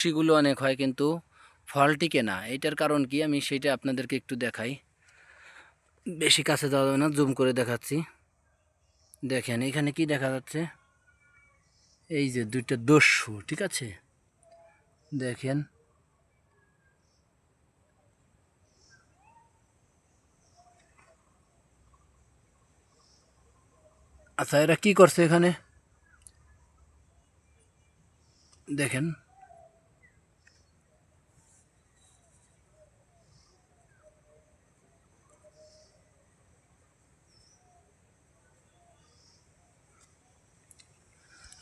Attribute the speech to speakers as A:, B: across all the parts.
A: কুশিগুলো অনেক হয়, কিন্তু ফল টিকে না। এটার কারণ কি? আমি সেটা আপনাদেরকে একটু দেখাই। বেশি কাছে যাওয়া যাবে না, জুম করে দেখাচ্ছি। দেখেন, এখানে কি দেখা যাচ্ছে? এই যে দুইটা দস্যু, ঠিক আছে? দেখেন। আচ্ছা এরা কি করছে এখানে? দেখেন।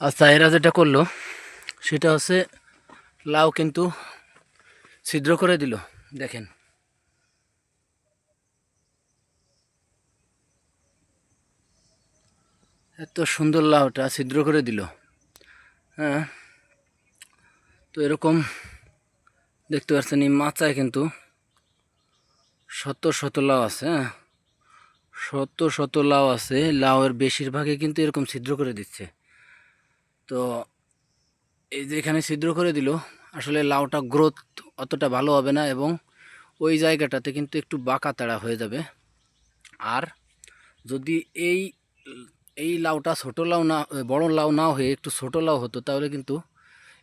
A: আচ্ছা এরা যেটা করল, সেটা হচ্ছে লাউ কিন্তু ছিদ্র করে দিল, দেখেন। এত সুন্দর লাউটা ছিদ্র করে দিল। হ্যাঁ তো এরকম দেখতে পাচ্ছেন, এই মাচায় কিন্তু শত শত লাউ আছে হ্যাঁ। শত শত লাউ আছে, লাউয়ের বেশিরভাগই কিন্তু এরকম ছিদ্র করে দিচ্ছে। তো এই যে এখানে ছিদ্র করে দিল, আসলে লাউটা গ্রোথ অতটা ভালো হবে না এবং ওই জায়গাটাতে কিন্তু একটু বাঁকা তাড়া হয়ে যাবে। আর যদি এই এই লাউটা ছোটো লাউ না, বড় লাউ না হয়ে একটু ছোটো লাউ হতো, তাহলে কিন্তু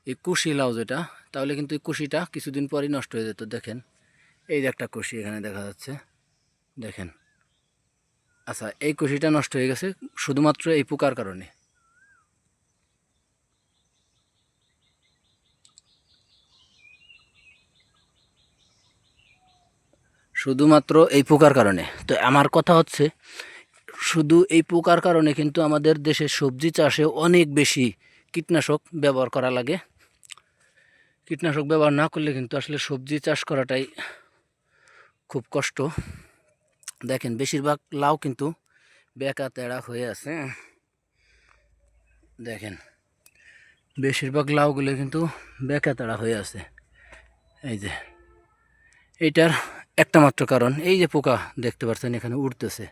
A: এই কুশি লাউ যেটা, তাহলে কিন্তু এই কুশিটা কিছুদিন পরই নষ্ট হয়ে যেত, দেখেন। এই যে একটা কুশি এখানে দেখা যাচ্ছে, দেখেন। আচ্ছা এই কুশিটা নষ্ট হয়ে গেছে শুধুমাত্র এই পোকার কারণে। শুধুমাত্র এই পোকার কারণে। তো আমার কথা হচ্ছে, শুধু এই পোকার কারণে কিন্তু আমাদের দেশে সবজি চাষে অনেক বেশি কীটনাশক ব্যবহার করা লাগে। কীটনাশক ব্যবহার না করলে কিন্তু আসলে সবজি চাষ করাটাই খুব কষ্ট। দেখেন, বেশিরভাগ লাউ কিন্তু বেকা, তেড়া হয়ে আছে। দেখেন, বেশিরভাগ লাউগুলো কিন্তু বেকা, তেড়া হয়ে আছে। এই যে এইটার একটা মাত্র কারণ। এই যে পোকা দেখতে পাচ্ছেন এখানে উঠতেছে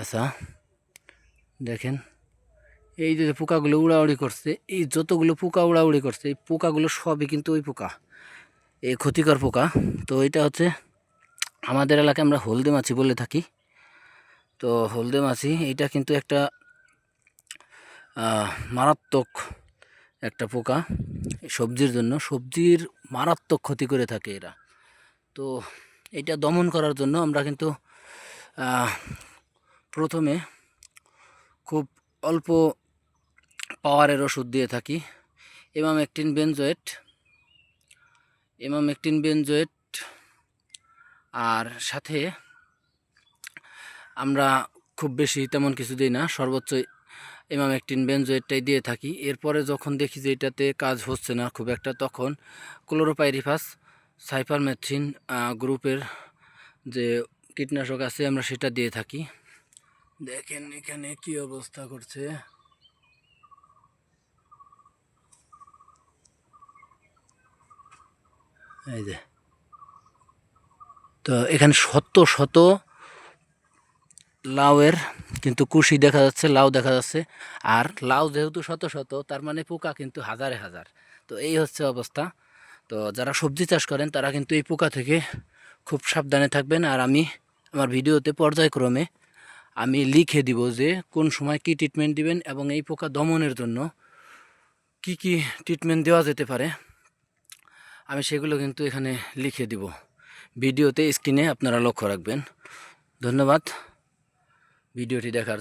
A: আচ্ছা দেখেন। এই যে পোকাগুলো উড়াউড়ি করছে, এই যতগুলো পোকা উড়াউড়ি করছে, এই পোকাগুলো সবই কিন্তু ওই পোকা। এই ক্ষতিকর পোকা। তো এটা হচ্ছে আমাদের এলাকায় আমরা হলদে মাছি বলে থাকি। তো হলদে মাছি, এটা কিন্তু একটা মারাত্মক একটা পোকা সবজির জন্য। সবজির মারাত্মক ক্ষতি করে থাকে এরা। তো এটা দমন করার জন্য আমরা কিন্তু প্রথমে খুব অল্প পাওয়ারের ওষুধ দিয়ে থাকি। এমাম একটিন বেনজয়েট এমাম একটিন বেনজয়েট আর সাথে আমরা খুব বেশি তেমন কিছু দিই না, সর্বোচ্চ এমাম একটিন বেনজয়েটটাই দিয়ে থাকি। এরপরে যখন দেখি যে এটাতে কাজ হচ্ছে না খুব একটা, তখন ক্লোরোপাইরিফাস সাইপারমেথ্রিন গ্রুপের যে কীটনাশক আছে, আমরা সেটা দিয়ে থাকি। দেখেন এখানে কি অবস্থা করছে। এই যে। তো এখানে শত শত লাউয়ের কিন্তু কুশি দেখা যাচ্ছে, লাউ দেখা যাচ্ছে। আর লাউ যেহেতু শত শত, তার মানে পোকা কিন্তু হাজারে হাজার। তো এই হচ্ছে অবস্থা। তো যারা সবজি চাষ করেন, তারা কিন্তু এই পোকা থেকে খুব সাবধানে থাকবেন। আর আমি আমার ভিডিওতে পর্যায়ক্রমে আমি লিখে দিব যে কোন সময় কি ট্রিটমেন্ট দিবেন এবং এই পোকা দমনের জন্য কি কি ট্রিটমেন্ট দেওয়া যেতে পারে, আমি সেগুলো কিন্তু এখানে লিখে দিব। ভিডিওতে স্ক্রিনে আপনারা লক্ষ্য রাখবেন। ধন্যবাদ। ভিডিওটি দেখার